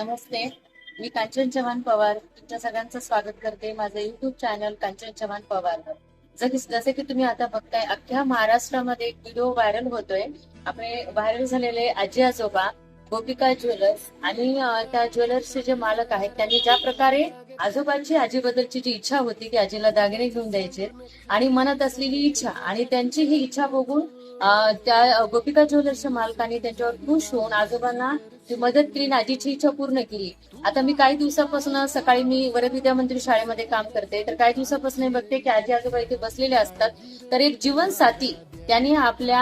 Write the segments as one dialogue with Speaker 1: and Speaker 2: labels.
Speaker 1: नमस्ते. मी कांचन चव्हाण पवार. तुमच्या सगळ्यांचं स्वागत करते. माझं युट्यूब चॅनल कांचन चव्हाण पवार. जसे की तुम्ही आता बघताय अख्ख्या महाराष्ट्रामध्ये एक व्हिडिओ व्हायरल होतोय. आपले व्हायरल झालेले आजी आजोबा गोपिका ज्वेलर्स आणि त्या ज्वेलर्सचे जे मालक आहेत त्यांनी ज्या प्रकारे आजोबांची आजीबद्दलची जी इच्छा होती की आजीला दागिने घेऊन द्यायचे आणि मनात असलेली इच्छा आणि त्यांची ही इच्छा बघून त्या गोपिका ज्वेलर्सच्या मालकाने त्यांच्यावर खुश होऊन आजोबांना ती मदत केली आणि इच्छा पूर्ण केली. आता मी काही दिवसापासून सकाळी मी वरद विद्यामंत्री शाळेमध्ये काम करते. तर काही दिवसापासून बघते की आजी आजोबा इथे बसलेले असतात. तर एक जीवन साथी त्यांनी आपल्या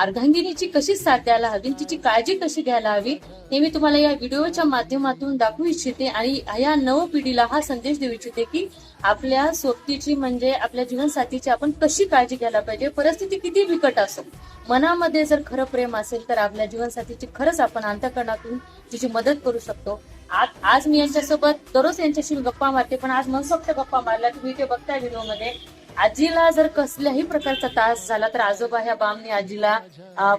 Speaker 1: अर्धांगिनीची कशी साथ द्यायला हवी तिची काळजी कशी घ्यायला हवी हे मी तुम्हाला या व्हिडिओच्या माध्यमातून दाखवू इच्छिते. आणि या नव पिढीला हा संदेश देऊ इच्छिते की आपल्या सोबतीची म्हणजे आपल्या जीवनसाथीची आपण कशी काळजी घ्यायला पाहिजे परिस्थिती किती बिकट असो. मनामध्ये जर खरं प्रेम असेल तर आपल्या जीवनसाथीची खरंच आपण दृष्टिकोनातून तिची मदत करू शकतो. आज आज मी यांच्यासोबत दररोज यांच्याशी गप्पा मारते पण आज मनसोक्त गप्पा मारल्या तुम्ही ते बघताय व्हिडिओमध्ये. आजीला जर कसल्याही प्रकारचा त्रास झाला तर आजोबा ह्या बामने आजीला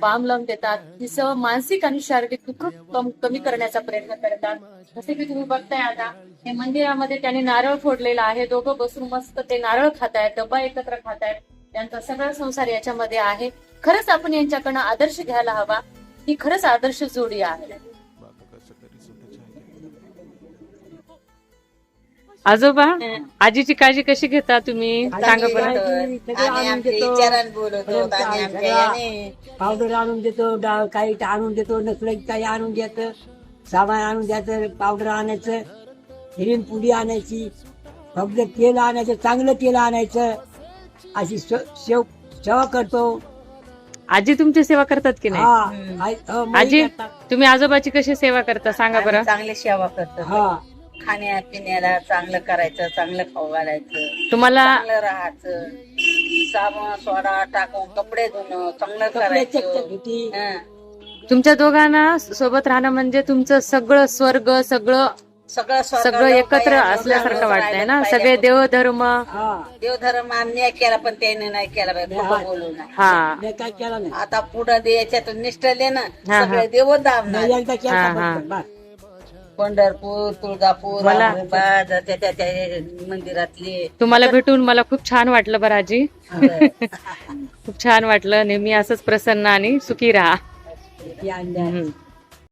Speaker 1: बाम लावून देतात. तिचं मानसिक आणि शारीरिक दुःख कम- कमी करण्याचा प्रयत्न करतात. जसे की तुम्ही बघताय आता हे मंदिरामध्ये त्यांनी नारळ फोडलेला आहे. दोघं बसून मस्त ते नारळ खातायत डब्बा एकत्र खातायत. त्यांचा सगळा संसार याच्यामध्ये आहे. खरंच आपण यांच्याकडनं आदर्श घ्यायला हवा. ही खरंच आदर्श जोडी आहे.
Speaker 2: आजोबा आजीची काळजी कशी घेता तुम्ही? सांगा बरं.
Speaker 3: पावडर आणून देतो डा- काही आणून देतो नसलं काही आणून देतं सामान आणून द्यायचं पावडर आणायचं हिरीन पुडी आणायची फक्त तेल आणायचं चांगलं तेल आणायचं अशी सेव सेवा करतो.
Speaker 2: आजी तुमची सेवा करतात की नाही?
Speaker 3: हा आई- मुली
Speaker 2: आजी
Speaker 3: करतात.
Speaker 2: तुम्ही आजोबाची कशी सेवा करता? सांगा बरं.
Speaker 4: आम्ही चांगली सेवा करतो.
Speaker 3: हा.
Speaker 4: खाण्या पिण्याला चांगलं करायचं चांगलं खाऊ घालायचं
Speaker 2: तुम्हाला
Speaker 4: चांगलं राहायचं. साबण सोडा टाकून कपडे धुणं चांगलं
Speaker 3: कपडे
Speaker 4: करायचं.
Speaker 3: होती
Speaker 4: हं.
Speaker 2: तुमच्या दोघांना सोबत राहणं म्हणजे तुमचं सगळं स्वर्ग सगळं
Speaker 4: सगळं
Speaker 2: एकत्र असल्यासारखं वाटतंय ना?
Speaker 4: पाहिजे.
Speaker 2: सगळे देवधर्म
Speaker 3: हा.
Speaker 4: देवधर्म आम्ही केला पण त्याने नाही केला बाई खोटं बोलू नये
Speaker 2: हा.
Speaker 3: मी काय केलं नाही.
Speaker 4: आता पुढं द्यायच्यातून निष्ठले ना
Speaker 2: हा.
Speaker 4: सगळे देव दाम
Speaker 3: नाही एकदा केलं
Speaker 2: हा.
Speaker 3: फक्त, बस.
Speaker 4: पंढरपूर तुळजापूर
Speaker 2: मला-
Speaker 4: औरंगाबाद, त्या त्या त्या मंदिरातले.
Speaker 2: तुम्हाला भेटून मला खूप छान वाटलं बरं आजी. खूप छान वाटलं. नेहमी असंच प्रसन्न आणि सुखी राहा. हम्म.